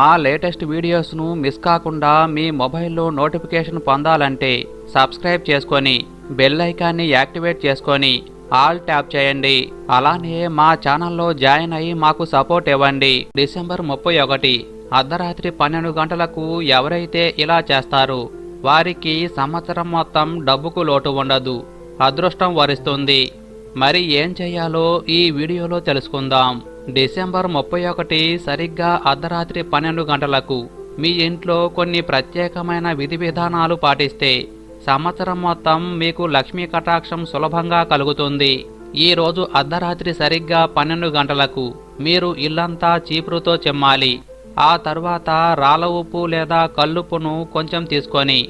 మా latest వీడియోస్ను miss కాకుండా మీ మొబైల్లో నోటిఫికేషన్ పొందాలంటే సబ్స్క్రైబ్ చేసుకొని బెల్ ఐకాన్ని యాక్టివేట్ చేసుకొని ఆల్ ట్యాప్ చేయండి. అలానే మా ఛానల్లో జాయిన్ అయ్యి మాకు సపోర్ట్ ఇవ్వండి. డిసెంబర్ ముప్పై ఒకటి అర్ధరాత్రి పన్నెండు గంటలకు ఎవరైతే ఇలా చేస్తారు వారికి సంవత్సరం మొత్తం డబ్బుకు లోటు ఉండదు. అదృష్టం వరిస్తుంది. మరి ఏం చేయాలో ఈ వీడియోలో తెలుసుకుందాం. డిసెంబర్ ముప్పై ఒకటి సరిగ్గా అర్ధరాత్రి పన్నెండు గంటలకు మీ ఇంట్లో కొన్ని ప్రత్యేకమైన విధి విధానాలు పాటిస్తే సంవత్సరం మొత్తం మీకు లక్ష్మీ కటాక్షం సులభంగా కలుగుతుంది. ఈ రోజు అర్ధరాత్రి సరిగ్గా పన్నెండు గంటలకు మీరు ఇల్లంతా చీపురుతో చెమ్మాలి. ఆ తర్వాత రాళ్ళ ఉప్పు లేదా కల్లుప్పును కొంచెం తీసుకొని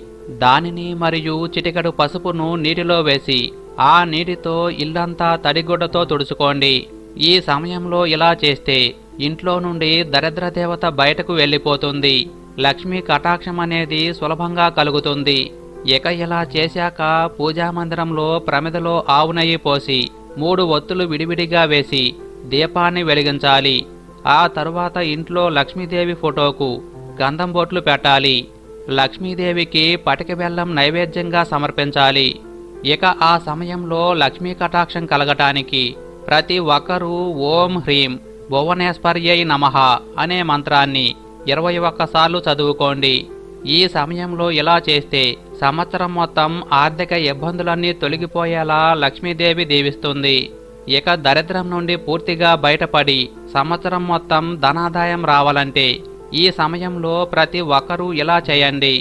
దానిని మరియు చిటికెడు పసుపును నీటిలో వేసి ఆ నీటితో ఇల్లంతా తడిగుడ్డతో తుడుచుకోండి. ఈ సమయంలో ఇలా చేస్తే ఇంట్లో నుండి దరిద్ర దేవత బయటకు వెళ్ళిపోతుంది. లక్ష్మీ కటాక్షం అనేది సులభంగా కలుగుతుంది. ఇక ఇలా చేశాక పూజా మందిరంలో ప్రమిదలో ఆవు నెయ్యి పోసి మూడు ఒత్తులు విడివిడిగా వేసి దీపాన్ని వెలిగించాలి. ఆ తరువాత ఇంట్లో లక్ష్మీదేవి ఫోటోకు గంధం బొట్లు పెట్టాలి. లక్ష్మీదేవికి పటిక బెల్లం నైవేద్యంగా సమర్పించాలి. ఇక ఆ సమయంలో లక్ష్మీ కటాక్షం కలగటానికి ప్రతి ఒక్కరూ ఓం హ్రీం భువనేశ్వర్యై నమః అనే మంత్రాన్ని ఇరవై ఒక్కసార్లు చదువుకోండి. ఈ సమయంలో ఇలా చేస్తే సంవత్సరం మొత్తం ఆర్థిక ఇబ్బందులన్నీ తొలగిపోయేలా లక్ష్మీదేవి దీవిస్తుంది. ఇక దరిద్రం నుండి పూర్తిగా బయటపడి సంవత్సరం మొత్తం ధనాదాయం రావాలంటే ఈ సమయంలో ప్రతి ఒక్కరూ ఇలా చేయండి.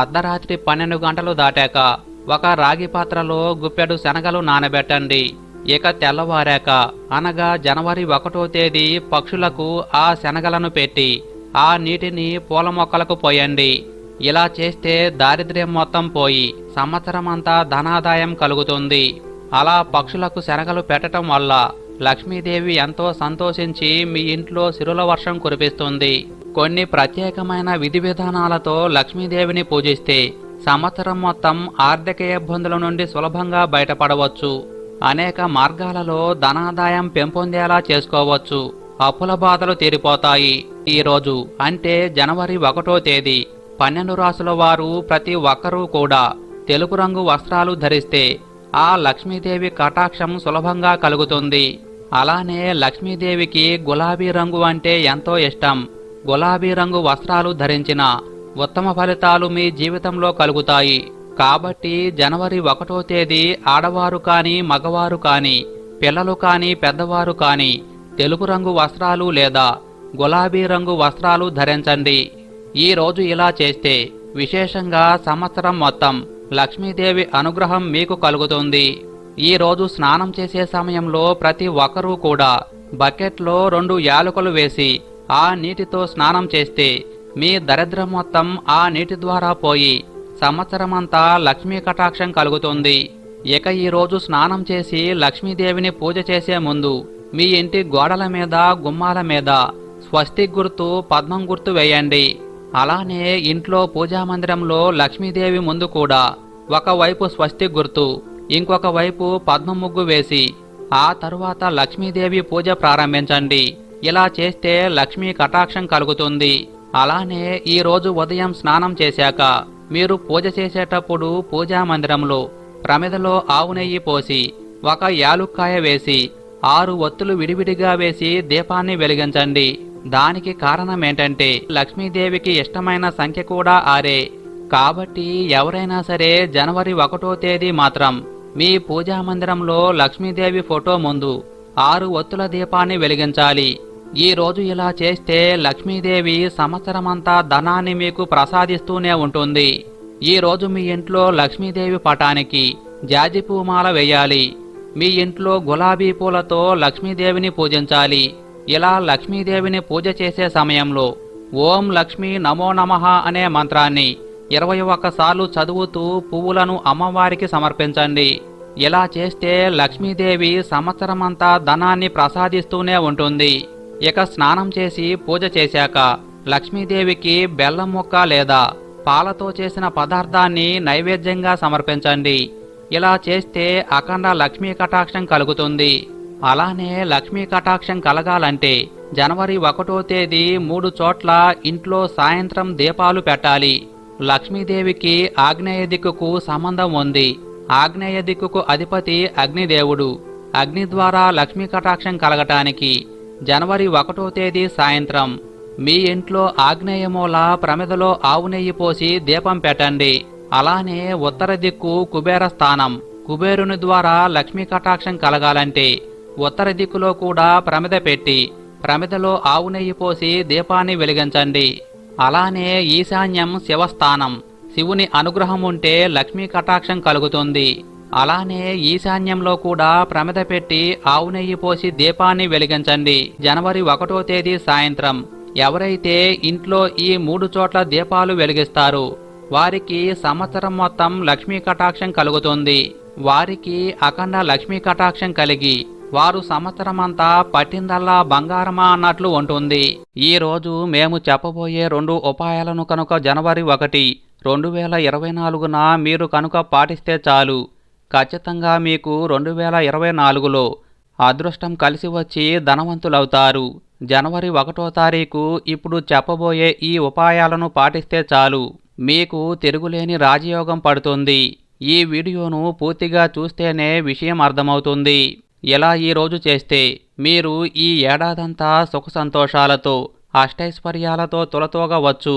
అర్ధరాత్రి పన్నెండు గంటలు దాటాక ఒక రాగి పాత్రలో గుప్పెడు శనగలు నానబెట్టండి. ఇక తెల్లవారాక అనగా జనవరి ఒకటో తేదీ పక్షులకు ఆ శనగలను పెట్టి ఆ నీటిని పూల మొక్కలకు పోయండి. ఇలా చేస్తే దారిద్ర్యం మొత్తం పోయి సంవత్సరమంతా ధనాదాయం కలుగుతుంది. అలా పక్షులకు శనగలు పెట్టడం వల్ల లక్ష్మీదేవి ఎంతో సంతోషించి మీ ఇంట్లో సిరుల వర్షం కురిపిస్తుంది. కొన్ని ప్రత్యేకమైన విధి విధానాలతో లక్ష్మీదేవిని పూజిస్తే సంవత్సరం మొత్తం ఆర్థిక ఇబ్బందుల నుండి సులభంగా బయటపడవచ్చు. అనేక మార్గాలలో ధనాదాయం పెంపొందేలా చేసుకోవచ్చు. అప్పుల బాధలు తీరిపోతాయి. ఈరోజు అంటే జనవరి ఒకటో తేదీ. పన్నెండు రాసుల వారు ప్రతి ఒక్కరూ కూడా తెలుపు రంగు వస్త్రాలు ధరిస్తే ఆ లక్ష్మీదేవి కటాక్షం సులభంగా కలుగుతుంది. అలానే లక్ష్మీదేవికి గులాబీ రంగు అంటే ఎంతో ఇష్టం. గులాబీ రంగు వస్త్రాలు ధరించిన ఉత్తమ ఫలితాలు మీ జీవితంలో కలుగుతాయి. కాబట్టి జనవరి ఒకటో తేదీ ఆడవారు కానీ మగవారు కానీ పిల్లలు కానీ పెద్దవారు కానీ తెలుపు రంగు వస్త్రాలు లేదా గులాబీ రంగు వస్త్రాలు ధరించండి. ఈ రోజు ఇలా చేస్తే విశేషంగా సంవత్సరం మొత్తం లక్ష్మీదేవి అనుగ్రహం మీకు కలుగుతుంది. ఈ రోజు స్నానం చేసే సమయంలో ప్రతి ఒక్కరూ కూడా బకెట్లో రెండు యాలకులు వేసి ఆ నీటితో స్నానం చేస్తే మీ దరిద్రం మొత్తం ఆ నీటి ద్వారా పోయి సంవత్సరమంతా లక్ష్మీ కటాక్షం కలుగుతుంది. ఇక ఈరోజు స్నానం చేసి లక్ష్మీదేవిని పూజ చేసే ముందు మీ ఇంటి గోడల మీద గుమ్మాల మీద స్వస్తి గుర్తు పద్మం గుర్తు వేయండి. అలానే ఇంట్లో పూజా మందిరంలో లక్ష్మీదేవి ముందు కూడా ఒకవైపు స్వస్తి గుర్తు ఇంకొక వైపు పద్మ ముగ్గు వేసి ఆ తరువాత లక్ష్మీదేవి పూజ ప్రారంభించండి. ఇలా చేస్తే లక్ష్మీ కటాక్షం కలుగుతుంది. అలానే ఈరోజు ఉదయం స్నానం చేశాక మీరు పూజ చేసేటప్పుడు పూజా మందిరంలో ప్రమిదలో ఆవు నెయ్యి పోసి ఒక యాలుక్కాయ వేసి ఆరు ఒత్తులు విడివిడిగా వేసి దీపాన్ని వెలిగించండి. దానికి కారణం ఏంటంటే లక్ష్మీదేవికి ఇష్టమైన సంఖ్య కూడా ఆరే. కాబట్టి ఎవరైనా సరే జనవరి ఒకటో తేదీ మాత్రం మీ పూజా మందిరంలో లక్ష్మీదేవి ఫోటో ముందు ఆరు ఒత్తుల దీపాన్ని వెలిగించాలి. ఈ రోజు ఇలా చేస్తే లక్ష్మీదేవి సంవత్సరమంతా ధనాన్ని మీకు ప్రసాదిస్తూనే ఉంటుంది. ఈ రోజు మీ ఇంట్లో లక్ష్మీదేవి పటానికి జాజి పూమాల వేయాలి. మీ ఇంట్లో గులాబీ పూలతో లక్ష్మీదేవిని పూజించాలి. ఇలా లక్ష్మీదేవిని పూజ చేసే సమయంలో ఓం లక్ష్మీ నమో నమః అనే మంత్రాన్ని ఇరవై ఒక్కసార్లు చదువుతూ పువ్వులను అమ్మవారికి సమర్పించండి. ఇలా చేస్తే లక్ష్మీదేవి సంవత్సరమంతా ధనాన్ని ప్రసాదిస్తూనే ఉంటుంది. ఇక స్నానం చేసి పూజ చేశాక లక్ష్మీదేవికి బెల్లం ముక్క లేదా పాలతో చేసిన పదార్థాన్ని నైవేద్యంగా సమర్పించండి. ఇలా చేస్తే అఖండ లక్ష్మీ కటాక్షం కలుగుతుంది. అలానే లక్ష్మీ కటాక్షం కలగాలంటే జనవరి ఒకటో తేదీ మూడు చోట్ల ఇంట్లో సాయంత్రం దీపాలు పెట్టాలి. లక్ష్మీదేవికి ఆగ్నేయ దిక్కుకు సంబంధం ఉంది. ఆగ్నేయ దిక్కుకు అధిపతి అగ్నిదేవుడు. అగ్ని ద్వారా లక్ష్మీ కటాక్షం కలగటానికి జనవరి ఒకటో తేదీ సాయంత్రం. మీ ఇంట్లో ఆగ్నేయ మూల ప్రమిదలో ఆవు నెయ్యి పోసి దీపం పెట్టండి. అలానే ఉత్తర దిక్కు కుబేర స్థానం. కుబేరుని ద్వారా లక్ష్మీ కటాక్షం కలగాలంటే ఉత్తర దిక్కులో కూడా ప్రమిద పెట్టి ప్రమిదలో ఆవు నెయ్యి పోసి దీపాన్ని వెలిగించండి. అలానే ఈశాన్యం శివస్థానం. శివుని అనుగ్రహం ఉంటే లక్ష్మీ కటాక్షం కలుగుతుంది. అలానే ఈశాన్యంలో కూడా ప్రమిద పెట్టి ఆవు నెయ్యి పోసి దీపాన్ని వెలిగించండి. జనవరి ఒకటో తేదీ సాయంత్రం. ఎవరైతే ఇంట్లో ఈ మూడు చోట్ల దీపాలు వెలిగిస్తారు వారికి సంవత్సరం మొత్తం లక్ష్మీ కటాక్షం కలుగుతుంది. వారికి అఖండ లక్ష్మీ కటాక్షం కలిగి వారు సంవత్సరమంతా పట్టిందల్లా బంగారమా అన్నట్లు ఉంటుంది. ఈ రోజు మేము చెప్పబోయే రెండు ఉపాయాలను కనుక జనవరి ఒకటి రెండు వేల ఇరవై నాలుగున మీరు కనుక పాటిస్తే చాలు. ఖచ్చితంగా మీకు రెండు వేల ఇరవై నాలుగులో అదృష్టం కలిసి వచ్చి ధనవంతులవుతారు. జనవరి ఒకటో తారీఖు ఇప్పుడు చెప్పబోయే ఈ ఉపాయాలను పాటిస్తే చాలు. మీకు తిరుగులేని రాజయోగం పడుతుంది. ఈ వీడియోను పూర్తిగా చూస్తేనే విషయం అర్థమవుతుంది. ఇలా ఈరోజు చేస్తే మీరు ఈ ఏడాదంతా సుఖ సంతోషాలతో అష్టైశ్వర్యాలతో తులతోగవచ్చు.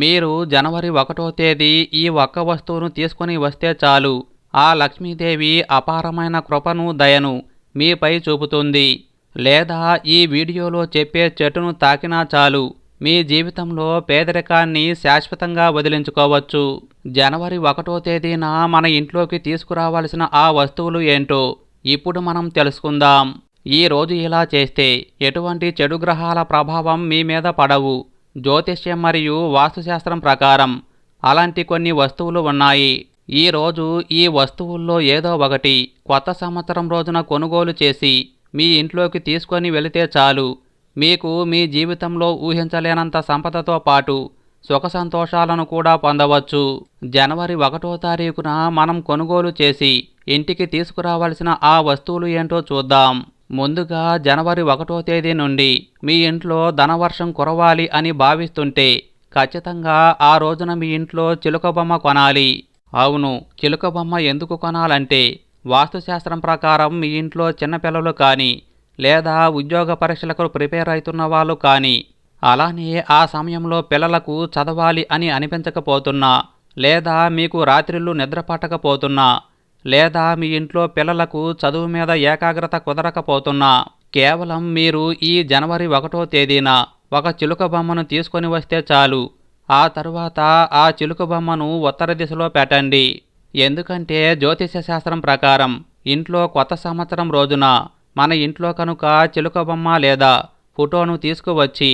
మీరు జనవరి ఒకటో తేదీ ఈ ఒక్క వస్తువును తీసుకుని వస్తే చాలు. ఆ లక్ష్మీదేవి అపారమైన కృపను దయను మీపై చూపుతుంది. లేదా ఈ వీడియోలో చెప్పే చెట్టును తాకినా చాలు. మీ జీవితంలో పేదరికాన్ని శాశ్వతంగా వదిలించుకోవచ్చు. జనవరి ఒకటో తేదీన మన ఇంట్లోకి తీసుకురావాల్సిన ఆ వస్తువులు ఏంటో ఇప్పుడు మనం తెలుసుకుందాం. ఈ రోజు ఇలా చేస్తే ఎటువంటి చెడు గ్రహాల ప్రభావం మీ మీద పడవు. జ్యోతిష్యం మరియు వాస్తుశాస్త్రం ప్రకారం అలాంటి కొన్ని వస్తువులు ఉన్నాయి. ఈరోజు ఈ వస్తువుల్లో ఏదో ఒకటి కొత్త సంవత్సరం రోజున కొనుగోలు చేసి మీ ఇంట్లోకి తీసుకొని వెళితే చాలు. మీకు మీ జీవితంలో ఊహించలేనంత సంపదతో పాటు సుఖ సంతోషాలను కూడా పొందవచ్చు. జనవరి ఒకటో తారీఖున మనం కొనుగోలు చేసి ఇంటికి తీసుకురావాల్సిన ఆ వస్తువులు ఏంటో చూద్దాం. ముందుగా జనవరి ఒకటో తేదీ నుండి మీ ఇంట్లో ధనవర్షం కురవాలి అని భావిస్తుంటే ఖచ్చితంగా ఆ రోజున మీ ఇంట్లో చిలుక బొమ్మ కొనాలి. అవును చిలుక బొమ్మ ఎందుకు కొనాలంటే వాస్తుశాస్త్రం ప్రకారం మీ ఇంట్లో చిన్నపిల్లలు కానీ లేదా ఉద్యోగ పరీక్షలకు ప్రిపేర్ అవుతున్న వాళ్ళు కానీ అలానే ఆ సమయంలో పిల్లలకు చదవాలి అని అనిపించకపోతున్నా లేదా మీకు రాత్రిళ్ళు నిద్రపట్టకపోతున్నా లేదా మీ ఇంట్లో పిల్లలకు చదువు మీద ఏకాగ్రత కుదరకపోతున్నా కేవలం మీరు ఈ జనవరి ఒకటో తేదీన ఒక చిలుక బొమ్మను తీసుకొని వస్తే చాలు. ఆ తరువాత ఆ చిలుక బొమ్మను ఉత్తర దిశలో పెట్టండి. ఎందుకంటే జ్యోతిష శాస్త్రం ప్రకారం ఇంట్లో కొత్త సంవత్సరం రోజున మన ఇంట్లో కనుక చిలుక బొమ్మ లేదా ఫోటోను తీసుకువచ్చి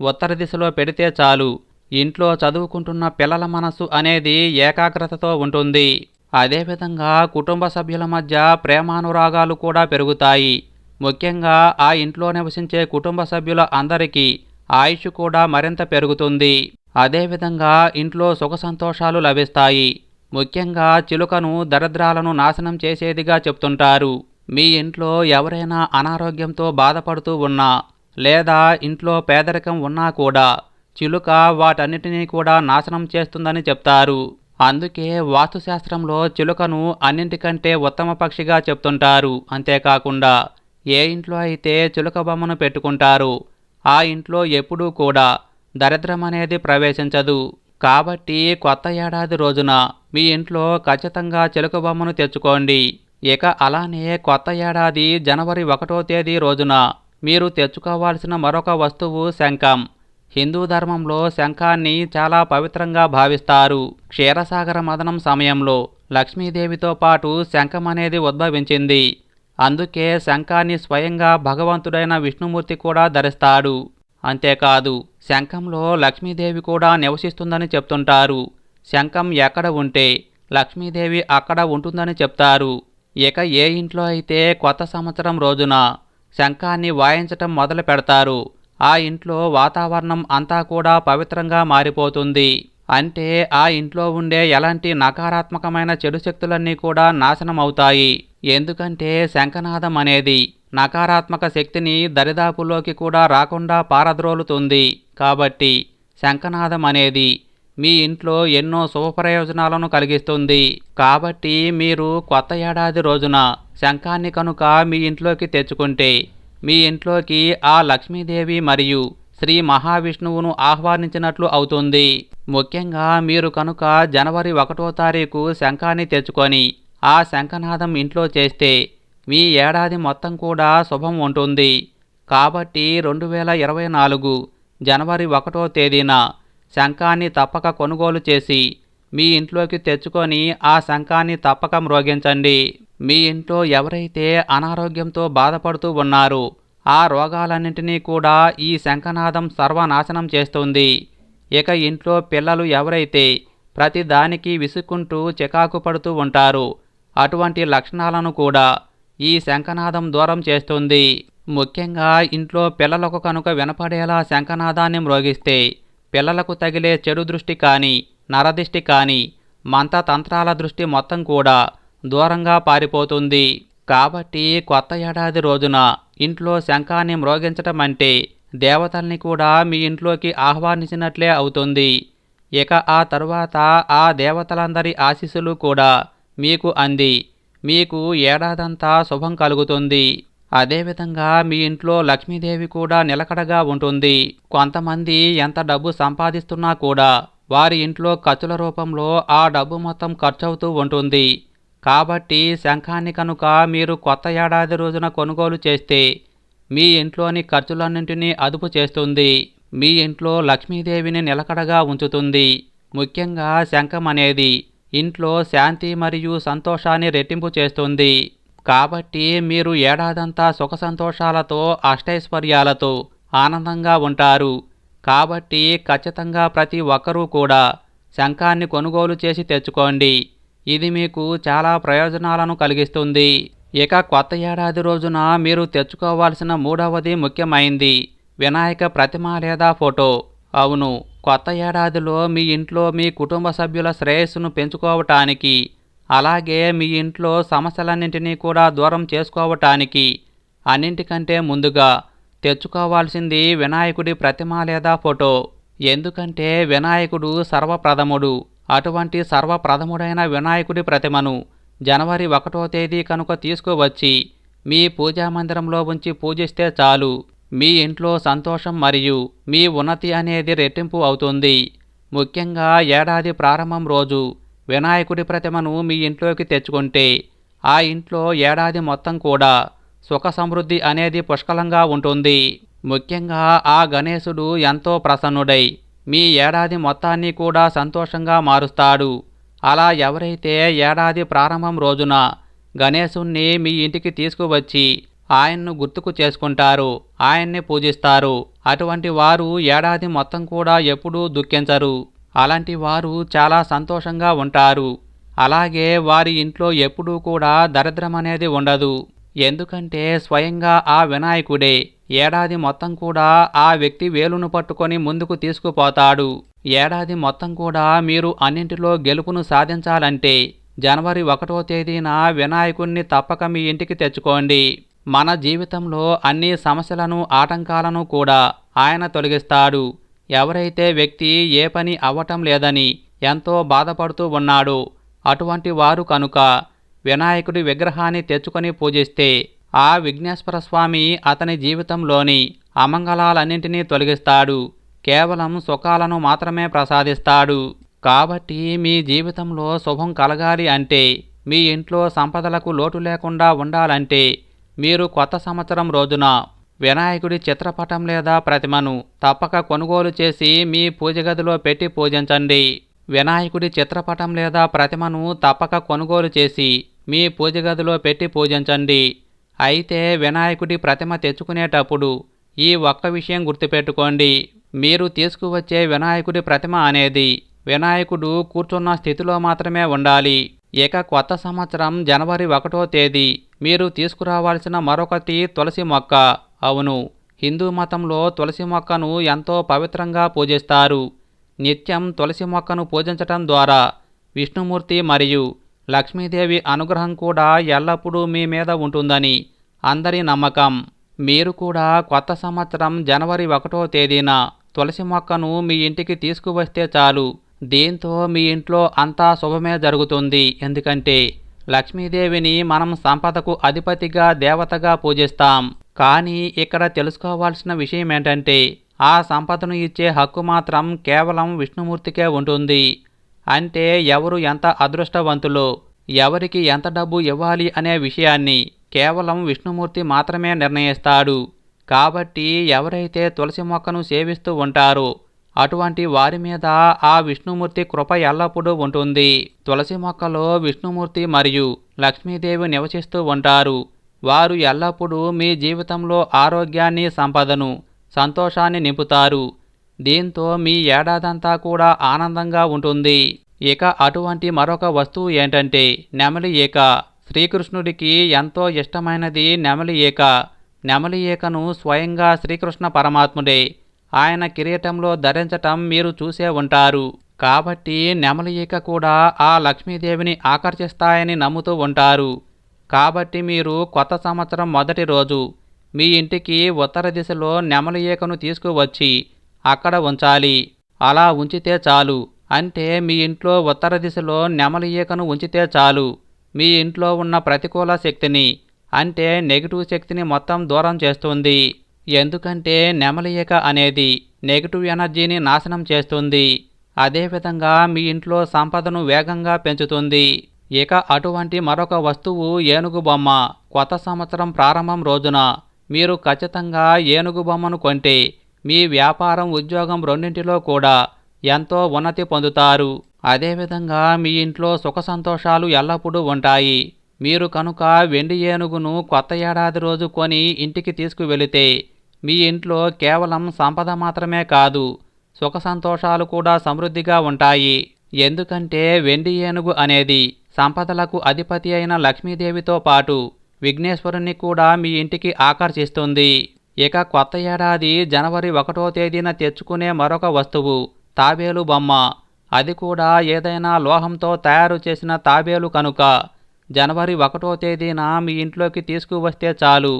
ఉత్తర దిశలో పెడితే చాలు. ఇంట్లో చదువుకుంటున్న పిల్లల మనసు అనేది ఏకాగ్రతతో ఉంటుంది. అదేవిధంగా కుటుంబ సభ్యుల మధ్య ప్రేమానురాగాలు కూడా పెరుగుతాయి. ముఖ్యంగా ఆ ఇంట్లో నివసించే కుటుంబ సభ్యుల అందరికీ ఆయుష్ కూడా మరింత పెరుగుతుంది. అదేవిధంగా ఇంట్లో సుఖ సంతోషాలు లభిస్తాయి. ముఖ్యంగా చిలుకను దరిద్రాలను నాశనం చేసేదిగా చెప్తుంటారు. మీ ఇంట్లో ఎవరైనా అనారోగ్యంతో బాధపడుతూ ఉన్నా లేదా ఇంట్లో పేదరికం ఉన్నా కూడా చిలుక వాటన్నిటినీ కూడా నాశనం చేస్తుందని చెప్తారు. అందుకే వాస్తుశాస్త్రంలో చిలుకను అన్నింటికంటే ఉత్తమ పక్షిగా చెప్తుంటారు. అంతేకాకుండా ఏ ఇంట్లో అయితే చిలుక బొమ్మను పెట్టుకుంటారు ఆ ఇంట్లో ఎప్పుడూ కూడా దరిద్రం అనేది ప్రవేశించదు. కాబట్టి కొత్త ఏడాది రోజున మీ ఇంట్లో ఖచ్చితంగా చిలుక బొమ్మను తెచ్చుకోండి. ఇక అలానే కొత్త ఏడాది జనవరి ఒకటో తేదీ రోజున మీరు తెచ్చుకోవాల్సిన మరొక వస్తువు శంఖం. హిందూ ధర్మంలో శంఖాన్ని చాలా పవిత్రంగా భావిస్తారు. క్షీరసాగర మదనం సమయంలో లక్ష్మీదేవితో పాటు శంఖం అనేది ఉద్భవించింది. అందుకే శంఖాన్ని స్వయంగా భగవంతుడైన విష్ణుమూర్తి కూడా ధరిస్తాడు. అంతేకాదు శంఖంలో లక్ష్మీదేవి కూడా నివసిస్తుందని చెప్తుంటారు. శంఖం ఎక్కడ ఉంటే లక్ష్మీదేవి అక్కడ ఉంటుందని చెప్తారు. ఇక ఏ ఇంట్లో అయితే కొత్త సంవత్సరం రోజున శంఖాన్ని వాయించటం మొదలు పెడతారు ఆ ఇంట్లో వాతావరణం అంతా కూడా పవిత్రంగా మారిపోతుంది. అంటే ఆ ఇంట్లో ఉండే ఎలాంటి నకారాత్మకమైన చెడు శక్తులన్నీ కూడా నాశనం అవుతాయి ఎందుకంటే శంఖనాదం అనేది నకారాత్మక శక్తిని దరిదాపులోకి కూడా రాకుండా పారద్రోలుతుంది. కాబట్టి శంఖనాదం అనేది మీ ఇంట్లో ఎన్నో శుభ ప్రయోజనాలను కలిగిస్తుంది. కాబట్టి మీరు కొత్త ఏడాది రోజున శంఖాన్ని కనుక మీ ఇంట్లోకి తెచ్చుకుంటే మీ ఇంట్లోకి ఆ లక్ష్మీదేవి మరియు శ్రీ మహావిష్ణువును ఆహ్వానించినట్లు అవుతుంది. ముఖ్యంగా మీరు కనుక జనవరి ఒకటో తారీఖు శంఖాన్ని తెచ్చుకొని ఆ శంఖనాదం ఇంట్లో చేస్తే మీ ఏడాది మొత్తం కూడా శుభం ఉంటుంది. కాబట్టి రెండు వేల ఇరవై నాలుగు జనవరి ఒకటో తేదీన శంఖాన్ని తప్పక కొనుగోలు చేసి మీ ఇంట్లోకి తెచ్చుకొని ఆ శంఖాన్ని తప్పక మ్రోగించండి. మీ ఇంట్లో ఎవరైతే అనారోగ్యంతో బాధపడుతూ ఉన్నారో ఆ రోగాలన్నింటినీ కూడా ఈ శంఖనాదం సర్వనాశనం చేస్తుంది. ఇక ఇంట్లో పిల్లలు ఎవరైతే ప్రతి దానికి విసుక్కుంటూ చికాకు పడుతూ ఉంటారు అటువంటి లక్షణాలను కూడా ఈ శంఖనాదం దూరం చేస్తుంది. ముఖ్యంగా ఇంట్లో పిల్లలకు కనుక వినపడేలా శంఖనాదాన్ని మ్రోగిస్తే పిల్లలకు తగిలే చెడు దృష్టి కానీ నరదిష్టి కానీ మంత్రతంత్రాల దృష్టి మొత్తం కూడా దూరంగా పారిపోతుంది. కాబట్టి కొత్త ఏడాది రోజున ఇంట్లో శంఖాన్ని మ్రోగించటం అంటే దేవతల్ని కూడా మీ ఇంట్లోకి ఆహ్వానించినట్లే అవుతుంది. ఇక ఆ తరువాత ఆ దేవతలందరి ఆశీస్సులు కూడా మీకు అంది. మీకు ఏడాదంతా శుభం కలుగుతుంది. అదేవిధంగా మీ ఇంట్లో లక్ష్మీదేవి కూడా నిలకడగా ఉంటుంది. కొంతమంది ఎంత డబ్బు సంపాదిస్తున్నా కూడా వారి ఇంట్లో ఖర్చుల రూపంలో ఆ డబ్బు మొత్తం ఖర్చవుతూ ఉంటుంది. కాబట్టి శంఖాన్ని కనుక మీరు కొత్త ఏడాది రోజున కొనుగోలు చేస్తే మీ ఇంట్లోని ఖర్చులన్నింటినీ అదుపు చేస్తుంది. మీ ఇంట్లో లక్ష్మీదేవిని నిలకడగా ఉంచుతుంది. ముఖ్యంగా శంఖం అనేది ఇంట్లో శాంతి మరియు సంతోషాన్ని రెట్టింపు చేస్తుంది. కాబట్టి మీరు ఏడాదంతా సుఖ సంతోషాలతో అష్టైశ్వర్యాలతో ఆనందంగా ఉంటారు. కాబట్టి ఖచ్చితంగా ప్రతి ఒక్కరూ కూడా శంఖాన్ని కొనుగోలు చేసి తెచ్చుకోండి. ఇది మీకు చాలా ప్రయోజనాలను కలిగిస్తుంది. ఇక కొత్త ఏడాది రోజున మీరు తెచ్చుకోవాల్సిన మూడవది ముఖ్యమైంది వినాయక ప్రతిమ లేదా ఫోటో. అవును కొత్త ఏడాదిలో మీ ఇంట్లో మీ కుటుంబ సభ్యుల శ్రేయస్సును పెంచుకోవటానికి అలాగే మీ ఇంట్లో సమస్యలన్నింటినీ కూడా దూరం చేసుకోవటానికి అన్నింటికంటే ముందుగా తెచ్చుకోవాల్సింది వినాయకుడి ప్రతిమ లేదా ఫోటో. ఎందుకంటే వినాయకుడు సర్వప్రథముడు అటువంటి సర్వప్రథముడైన వినాయకుడి ప్రతిమను జనవరి ఒకటో తేదీ కనుక తీసుకువచ్చి మీ పూజా మందిరంలో ఉంచి పూజిస్తే చాలు. మీ ఇంట్లో సంతోషం మరియు మీ ఉన్నతి అనేది రెట్టింపు అవుతుంది. ముఖ్యంగా ఏడాది ప్రారంభం రోజు వినాయకుడి ప్రతిమను మీ ఇంట్లోకి తెచ్చుకుంటే ఆ ఇంట్లో ఏడాది మొత్తం కూడా సుఖ సమృద్ధి అనేది పుష్కలంగా ఉంటుంది. ముఖ్యంగా ఆ గణేశుడు ఎంతో ప్రసన్నుడై మీ ఏడాది మొత్తాన్ని కూడా సంతోషంగా మారుస్తాడు. అలా ఎవరైతే ఏడాది ప్రారంభం రోజున గణేశుణ్ణి మీ ఇంటికి తీసుకువచ్చి ఆయన్ను గుర్తుకు చేసుకుంటారు. ఆయన్ని పూజిస్తారు. అటువంటి వారు ఏడాది మొత్తం కూడా ఎప్పుడూ దుఃఖించరు. అలాంటి వారు చాలా సంతోషంగా ఉంటారు. అలాగే వారి ఇంట్లో ఎప్పుడూ కూడా దరిద్రం అనేది ఉండదు. ఎందుకంటే స్వయంగా ఆ వినాయకుడే ఏడాది మొత్తం కూడా ఆ వ్యక్తి వేలును పట్టుకొని ముందుకు తీసుకుపోతాడు. ఏడాది మొత్తం కూడా మీరు అన్నింటిలో గెలుపును సాధించాలంటే జనవరి ఒకటో తేదీన వినాయకుణ్ణి తప్పక మీ ఇంటికి తెచ్చుకోండి. మన జీవితంలో అన్ని సమస్యలను ఆటంకాలను కూడా ఆయన తొలగిస్తాడు. ఎవరైతే వ్యక్తి ఏ పని అవ్వటం లేదని ఎంతో బాధపడుతూ ఉన్నాడో అటువంటి వారు కనుక వినాయకుడి విగ్రహాన్ని తెచ్చుకొని పూజిస్తే ఆ విఘ్నేశ్వర స్వామి అతని జీవితంలోని అమంగళాలన్నింటినీ తొలగిస్తాడు. కేవలం సుఖాలను మాత్రమే ప్రసాదిస్తాడు. కాబట్టి మీ జీవితంలో శుభం కలగాలి అంటే మీ ఇంట్లో సంపదలకు లోటు లేకుండా ఉండాలంటే మీరు కొత్త సంవత్సరం రోజున వినాయకుడి చిత్రపటం లేదా ప్రతిమను తప్పక కొనుగోలు చేసి మీ పూజ గదిలో పెట్టి పూజించండి. వినాయకుడి చిత్రపటం లేదా ప్రతిమను తప్పక కొనుగోలు చేసి మీ పూజ గదిలో పెట్టి పూజించండి. అయితే వినాయకుడి ప్రతిమ తెచ్చుకునేటప్పుడు ఈ ఒక్క విషయం గుర్తుపెట్టుకోండి. మీరు తీసుకువచ్చే వినాయకుడి ప్రతిమ అనేది వినాయకుడు కూర్చున్న స్థితిలో మాత్రమే ఉండాలి. ఇక కొత్త సంవత్సరం జనవరి ఒకటో తేదీ. మీరు తీసుకురావాల్సిన మరొకటి తులసి మొక్క. అవును హిందూ మతంలో తులసి మొక్కను ఎంతో పవిత్రంగా పూజిస్తారు. నిత్యం తులసి మొక్కను పూజించటం ద్వారా విష్ణుమూర్తి మరియు లక్ష్మీదేవి అనుగ్రహం కూడా ఎల్లప్పుడూ మీ మీద ఉంటుందని అందరి నమ్మకం. మీరు కూడా కొత్త సంవత్సరం జనవరి ఒకటో తేదీన తులసి మొక్కను మీ ఇంటికి తీసుకువస్తే చాలు. దీంతో మీ ఇంట్లో అంతా శుభమే జరుగుతుంది. ఎందుకంటే లక్ష్మీదేవిని మనం సంపదకు అధిపతిగా దేవతగా పూజిస్తాం. కానీ ఇక్కడ తెలుసుకోవాల్సిన విషయం ఏంటంటే ఆ సంపదను ఇచ్చే హక్కు మాత్రం కేవలం విష్ణుమూర్తికే ఉంటుంది. అంటే ఎవరు ఎంత అదృష్టవంతులు ఎవరికి ఎంత డబ్బు ఇవ్వాలి అనే విషయాన్ని కేవలం విష్ణుమూర్తి మాత్రమే నిర్ణయిస్తాడు. కాబట్టి ఎవరైతే తులసి మొక్కను సేవిస్తూ ఉంటారో అటువంటి వారి మీద ఆ విష్ణుమూర్తి కృప ఎల్లప్పుడూ ఉంటుంది. తులసి మొక్కలో విష్ణుమూర్తి మరియు లక్ష్మీదేవి నివసిస్తూ ఉంటారు. వారు ఎల్లప్పుడూ మీ జీవితంలో ఆరోగ్యాన్ని సంపదను సంతోషాన్ని నింపుతారు. దీంతో మీ ఏడాదంతా కూడా ఆనందంగా ఉంటుంది. ఇక అటువంటి మరొక వస్తువు ఏంటంటే నెమలి ఈక. శ్రీకృష్ణుడికి ఎంతో ఇష్టమైనది నెమలి ఈక. నెమలి ఈకను స్వయంగా శ్రీకృష్ణ పరమాత్ముడే ఆయన కిరీటంలో ధరించటం మీరు చూసే ఉంటారు. కాబట్టి నెమలి ఈక కూడా ఆ లక్ష్మీదేవిని ఆకర్షిస్తాయని నమ్ముతూ ఉంటారు. కాబట్టి మీరు కొత్త సంవత్సరం మొదటి రోజు మీ ఇంటికి ఉత్తర దిశలో నెమలి ఈకను తీసుకువచ్చి అక్కడ ఉంచాలి. అలా ఉంచితే చాలు. అంటే మీ ఇంట్లో ఉత్తర దిశలో నెమలి ఈకను ఉంచితే చాలు. మీ ఇంట్లో ఉన్న ప్రతికూల శక్తిని అంటే నెగిటివ్ శక్తిని మొత్తం దూరం చేస్తుంది. ఎందుకంటే నెమలియక అనేది నెగిటివ్ ఎనర్జీని నాశనం చేస్తుంది. అదేవిధంగా మీ ఇంట్లో సంపదను వేగంగా పెంచుతుంది. ఇక అటువంటి మరొక వస్తువు ఏనుగు బొమ్మ. కొత్త సంవత్సరం ప్రారంభం రోజున మీరు ఖచ్చితంగా ఏనుగు బొమ్మను కొంటే మీ వ్యాపారం ఉద్యోగం రెండింటిలో కూడా ఎంతో ఉన్నతి పొందుతారు. అదేవిధంగా మీ ఇంట్లో సుఖ సంతోషాలు ఎల్లప్పుడూ ఉంటాయి. మీరు కనుక వెండి ఏనుగును కొత్త ఏడాది రోజు కొని ఇంటికి తీసుకువెళితే మీ ఇంట్లో కేవలం సంపద మాత్రమే కాదు సుఖ సంతోషాలు కూడా సమృద్ధిగా ఉంటాయి. ఎందుకంటే వెండి ఏనుగు అనేది సంపదలకు అధిపతి అయిన లక్ష్మీదేవితో పాటు విఘ్నేశ్వరుణ్ణి కూడా మీ ఇంటికి ఆకర్షిస్తుంది. ఇక కొత్త ఏడాది జనవరి ఒకటో తేదీన తెచ్చుకునే మరొక వస్తువు తాబేలు బొమ్మ. అది కూడా ఏదైనా లోహంతో తయారు చేసిన తాబేలు కనుక జనవరి ఒకటో తేదీన మీ ఇంట్లోకి తీసుకువస్తే చాలు.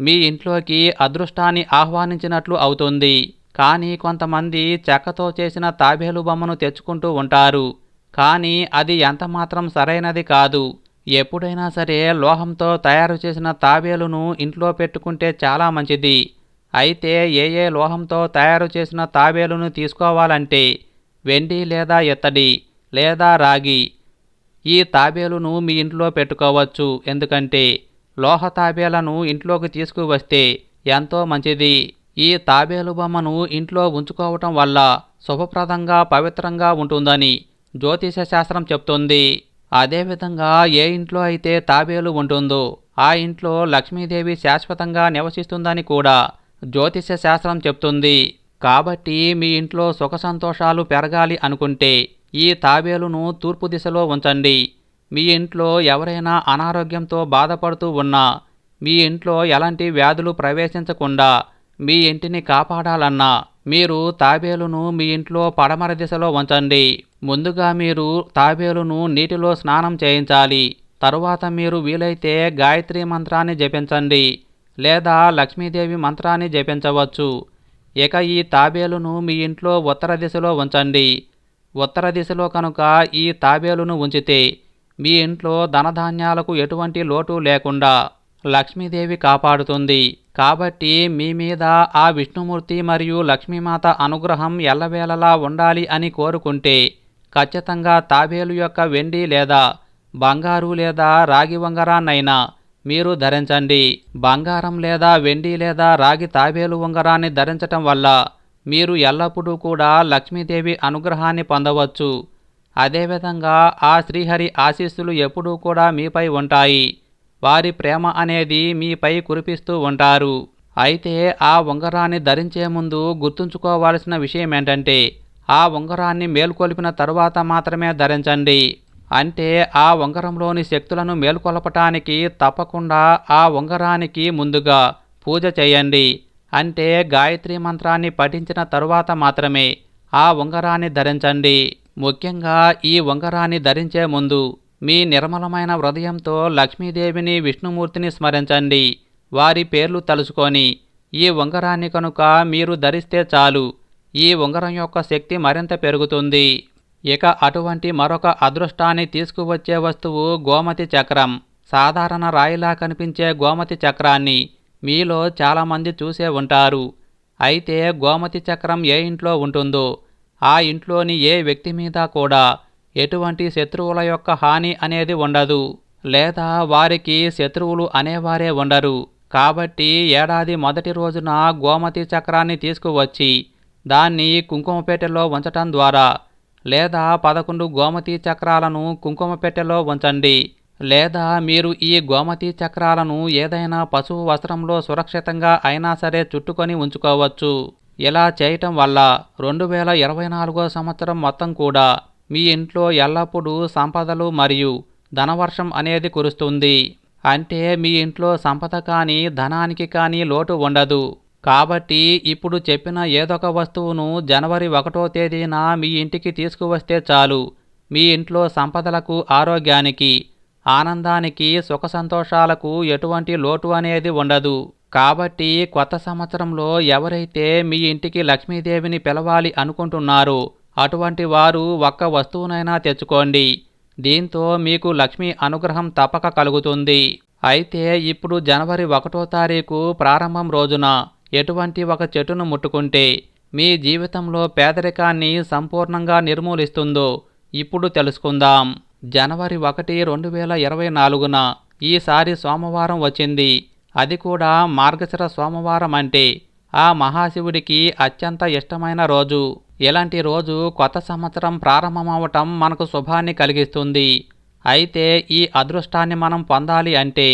మీ ఇంట్లోకి అదృష్టాన్ని ఆహ్వానించినట్లు అవుతుంది. కానీ కొంతమంది చెక్కతో చేసిన తాబేలు బొమ్మను తెచ్చుకుంటూ ఉంటారు. కానీ అది ఎంతమాత్రం సరైనది కాదు. ఎప్పుడైనా సరే లోహంతో తయారు చేసిన తాబేలును ఇంట్లో పెట్టుకుంటే చాలా మంచిది. అయితే ఏ ఏ లోహంతో తయారు చేసిన తాబేలును తీసుకోవాలంటే వెండి లేదా ఇత్తడి లేదా రాగి. ఈ తాబేలును మీ ఇంట్లో పెట్టుకోవచ్చు. ఎందుకంటే లోహ తాబేలను ఇంట్లోకి తీసుకువస్తే ఎంతో మంచిది. ఈ తాబేలు బొమ్మను ఇంట్లో ఉంచుకోవటం వల్ల శుభప్రదంగా పవిత్రంగా ఉంటుందని జ్యోతిష శాస్త్రం చెప్తుంది. అదేవిధంగా ఏ ఇంట్లో అయితే తాబేలు ఉంటుందో ఆ ఇంట్లో లక్ష్మీదేవి శాశ్వతంగా నివసిస్తుందని కూడా జ్యోతిష శాస్త్రం చెప్తుంది. కాబట్టి మీ ఇంట్లో సుఖ సంతోషాలు పెరగాలి అనుకుంటే ఈ తాబేలును తూర్పు దిశలో ఉంచండి. మీ ఇంట్లో ఎవరైనా అనారోగ్యంతో బాధపడుతూ ఉన్నా మీ ఇంట్లో ఎలాంటి వ్యాధులు ప్రవేశించకుండా మీ ఇంటిని కాపాడాలన్నా మీరు తాబేలును మీ ఇంట్లో పడమర దిశలో ఉంచండి. ముందుగా మీరు తాబేలును నీటిలో స్నానం చేయించాలి. తరువాత మీరు వీలైతే గాయత్రి మంత్రాన్ని జపించండి లేదా లక్ష్మీదేవి మంత్రాన్ని జపించవచ్చు. ఇక ఈ తాబేలును మీ ఇంట్లో ఉత్తర దిశలో ఉంచండి. ఉత్తర దిశలో కనుక ఈ తాబేలును ఉంచితే మీ ఇంట్లో ధనధాన్యాలకు ఎటువంటి లోటు లేకుండా లక్ష్మీదేవి కాపాడుతుంది. కాబట్టి మీ మీద ఆ విష్ణుమూర్తి మరియు లక్ష్మీమాత అనుగ్రహం ఎల్లవేళలా ఉండాలి అని కోరుకుంటే ఖచ్చితంగా తాబేలు యొక్క వెండి లేదా బంగారు లేదా రాగి ఉంగరాన్నైనా మీరు ధరించండి. బంగారం లేదా వెండి లేదా రాగి తాబేలు ఉంగరాన్ని ధరించటం వల్ల మీరు ఎల్లప్పుడూ కూడా లక్ష్మీదేవి అనుగ్రహాన్ని పొందవచ్చు. అదేవిధంగా ఆ శ్రీహరి ఆశీస్సులు ఎప్పుడూ కూడా మీపై ఉంటాయి. వారి ప్రేమ అనేది మీపై కురిపిస్తూ ఉంటారు. అయితే ఆ ఉంగరాన్ని ధరించే ముందు గుర్తుంచుకోవాల్సిన విషయం ఏంటంటే ఆ ఉంగరాన్ని మేల్కొల్పిన తరువాత మాత్రమే ధరించండి. అంటే ఆ ఉంగరంలోని శక్తులను మేల్కొలపటానికి తప్పకుండా ఆ ఉంగరానికి ముందుగా పూజ చేయండి. అంటే గాయత్రి మంత్రాన్ని పఠించిన తరువాత మాత్రమే ఆ ఉంగరాన్ని ధరించండి. ముఖ్యంగా ఈ ఉంగరాన్ని ధరించే ముందు మీ నిర్మలమైన హృదయంతో లక్ష్మీదేవిని విష్ణుమూర్తిని స్మరించండి. వారి పేర్లు తలుచుకొని ఈ ఉంగరాన్ని కనుక మీరు ధరిస్తే చాలు. ఈ ఉంగరం యొక్క శక్తి మరింత పెరుగుతుంది. ఇక అటువంటి మరొక అదృష్టాన్ని తీసుకువచ్చే వస్తువు గోమతి చక్రం. సాధారణ రాయిలా కనిపించే గోమతి చక్రాన్ని మీలో చాలామంది చూసే ఉంటారు. అయితే గోమతి చక్రం ఏ ఇంట్లో ఉంటుందో ఆ ఇంట్లోని ఏ వ్యక్తి మీద కూడా ఎటువంటి శత్రువుల యొక్క హాని అనేది ఉండదు లేదా వారికి శత్రువులు అనేవారే ఉండరు. కాబట్టి ఏడాది మొదటి రోజున గోమతి చక్రాన్ని తీసుకువచ్చి దాన్ని కుంకుమపేటలో ఉంచటం ద్వారా లేదా పదకొండు గోమతి చక్రాలను కుంకుమపేటలో ఉంచండి లేదా మీరు ఈ గోమతి చక్రాలను ఏదైనా పశువు వస్త్రంలో సురక్షితంగా అయినా సరే చుట్టుకొని ఉంచుకోవచ్చు. ఇలా చేయటం వల్ల రెండు వేల ఇరవై నాలుగో సంవత్సరం మొత్తం కూడా మీ ఇంట్లో ఎల్లప్పుడూ సంపదలు మరియు ధనవర్షం అనేది కురుస్తుంది. అంటే మీ ఇంట్లో సంపద కానీ ధనానికి కానీ లోటు ఉండదు. కాబట్టి ఇప్పుడు చెప్పిన ఏదొక వస్తువును జనవరి ఒకటో తేదీన మీ ఇంటికి తీసుకువస్తే చాలు. మీ ఇంట్లో సంపదలకు ఆరోగ్యానికి ఆనందానికి సుఖ సంతోషాలకు ఎటువంటి లోటు అనేది ఉండదు. కాబట్టి కొత్త సంవత్సరంలో ఎవరైతే మీ ఇంటికి లక్ష్మీదేవిని పిలవాలి అనుకుంటున్నారో అటువంటి వారు ఒక్క వస్తువునైనా తెచ్చుకోండి. దీంతో మీకు లక్ష్మీ అనుగ్రహం తప్పక కలుగుతుంది. అయితే ఇప్పుడు జనవరి ఒకటో తారీఖు ప్రారంభం రోజున ఎటువంటి ఒక చెట్టును ముట్టుకుంటే మీ జీవితంలో పేదరికాన్ని సంపూర్ణంగా నిర్మూలిస్తుందో ఇప్పుడు తెలుసుకుందాం. జనవరి ఒకటి రెండు వేల ఇరవై నాలుగున ఈసారి సోమవారం వచ్చింది. అది కూడా మార్గశిర సోమవారం అంటే ఆ మహాశివుడికి అత్యంత ఇష్టమైన రోజు. ఇలాంటి రోజు కొత్త సంవత్సరం ప్రారంభమవటం మనకు శుభాన్ని కలిగిస్తుంది. అయితే ఈ అదృష్టాన్ని మనం పొందాలి అంటే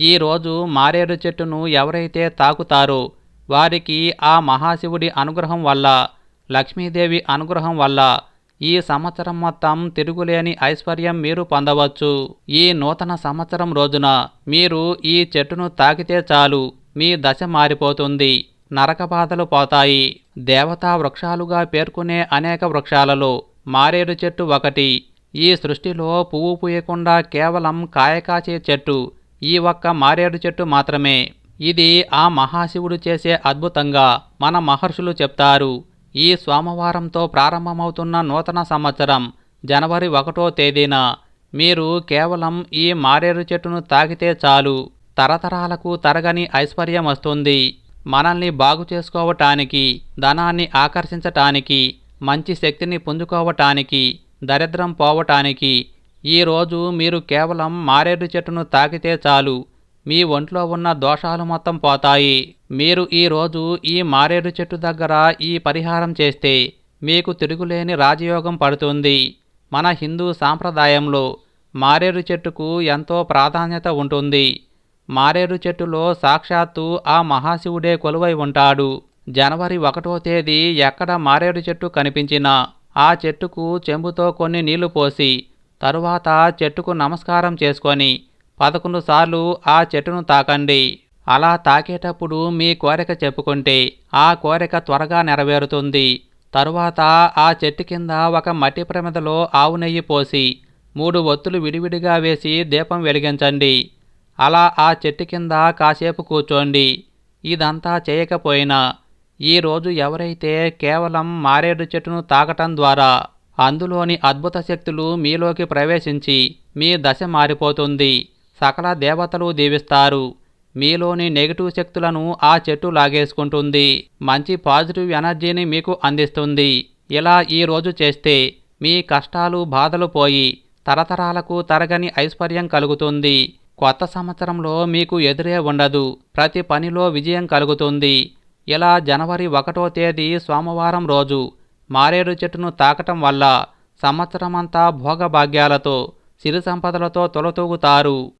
ఈరోజు మారేడు చెట్టును ఎవరైతే తాకుతారో వారికి ఆ మహాశివుడి అనుగ్రహం వల్ల లక్ష్మీదేవి అనుగ్రహం వల్ల ఈ సంవత్సరం మొత్తం తిరుగులేని ఐశ్వర్యం మీరు పొందవచ్చు. ఈ నూతన సంవత్సరం రోజున మీరు ఈ చెట్టును తాకితే చాలు. మీ దశ మారిపోతుంది. నరక బాధలు పోతాయి. దేవతా వృక్షాలుగా పేర్కొనే అనేక వృక్షాలలో మారేడు చెట్టు ఒకటి. ఈ సృష్టిలో పువ్వు పూయకుండా కేవలం కాయకాచే చెట్టు ఈ ఒక్క మారేడు చెట్టు మాత్రమే. ఇది ఆ మహాశివుడు చేసే అద్భుతంగా మన మహర్షులు చెప్తారు. ఈ సోమవారంతో ప్రారంభమవుతున్న నూతన సంవత్సరం జనవరి ఒకటో తేదీన. మీరు కేవలం ఈ మారేడు చెట్టును తాకితే చాలు. తరతరాలకు తరగని ఐశ్వర్యం వస్తుంది. మనల్ని బాగు చేసుకోవటానికి ధనాన్ని ఆకర్షించటానికి మంచి శక్తిని పుంజుకోవటానికి దరిద్రం పోవటానికి ఈరోజు మీరు కేవలం మారేడు చెట్టును తాకితే చాలు. మీ ఒంట్లో ఉన్న దోషాలు మొత్తం పోతాయి. మీరు ఈరోజు ఈ మారేడు చెట్టు దగ్గర ఈ పరిహారం చేస్తే మీకు తిరుగులేని రాజయోగం పడుతుంది. మన హిందూ సాంప్రదాయంలో మారేడు చెట్టుకు ఎంతో ప్రాధాన్యత ఉంటుంది. మారేడు చెట్టులో సాక్షాత్తు ఆ మహాశివుడే కొలువై ఉంటాడు. జనవరి ఒకటో తేదీ ఎక్కడ మారేడు చెట్టు కనిపించినా ఆ చెట్టుకు చెంబుతో కొన్ని నీళ్ళు పోసి తరువాత చెట్టుకు నమస్కారం చేసుకొని పదకొండు సార్లు ఆ చెట్టును తాకండి. అలా తాకేటప్పుడు మీ కోరిక చెప్పుకుంటే ఆ కోరిక త్వరగా నెరవేరుతుంది. తరువాత ఆ చెట్టు కింద ఒక మట్టి ప్రమిదలో ఆవు నెయ్యి పోసి మూడు ఒత్తులు విడివిడిగా వేసి దీపం వెలిగించండి. అలా ఆ చెట్టు కింద కాసేపు కూర్చోండి. ఇదంతా చేయకపోయినా ఈరోజు ఎవరైతే కేవలం మారేడు చెట్టును తాకటం ద్వారా అందులోని అద్భుత శక్తులు మీలోకి ప్రవేశించి మీ దశ మారిపోతుంది. సకల దేవతలు దీవిస్తారు. మీలోని నెగిటివ్ శక్తులను ఆ చెట్టు లాగేసుకుంటుంది. మంచి పాజిటివ్ ఎనర్జీని మీకు అందిస్తుంది. ఇలా ఈ రోజు చేస్తే మీ కష్టాలు బాధలు పోయి తరతరాలకు తరగని ఐశ్వర్యం కలుగుతుంది. కొత్త సంవత్సరంలో మీకు ఎదురే ఉండదు. ప్రతి పనిలో విజయం కలుగుతుంది. ఇలా జనవరి ఒకటో తేదీ సోమవారం రోజు మారేడు చెట్టును తాకటం వల్ల సంవత్సరమంతా భోగభాగ్యాలతో సిరి సంపదలతో తొలతూగుతారు.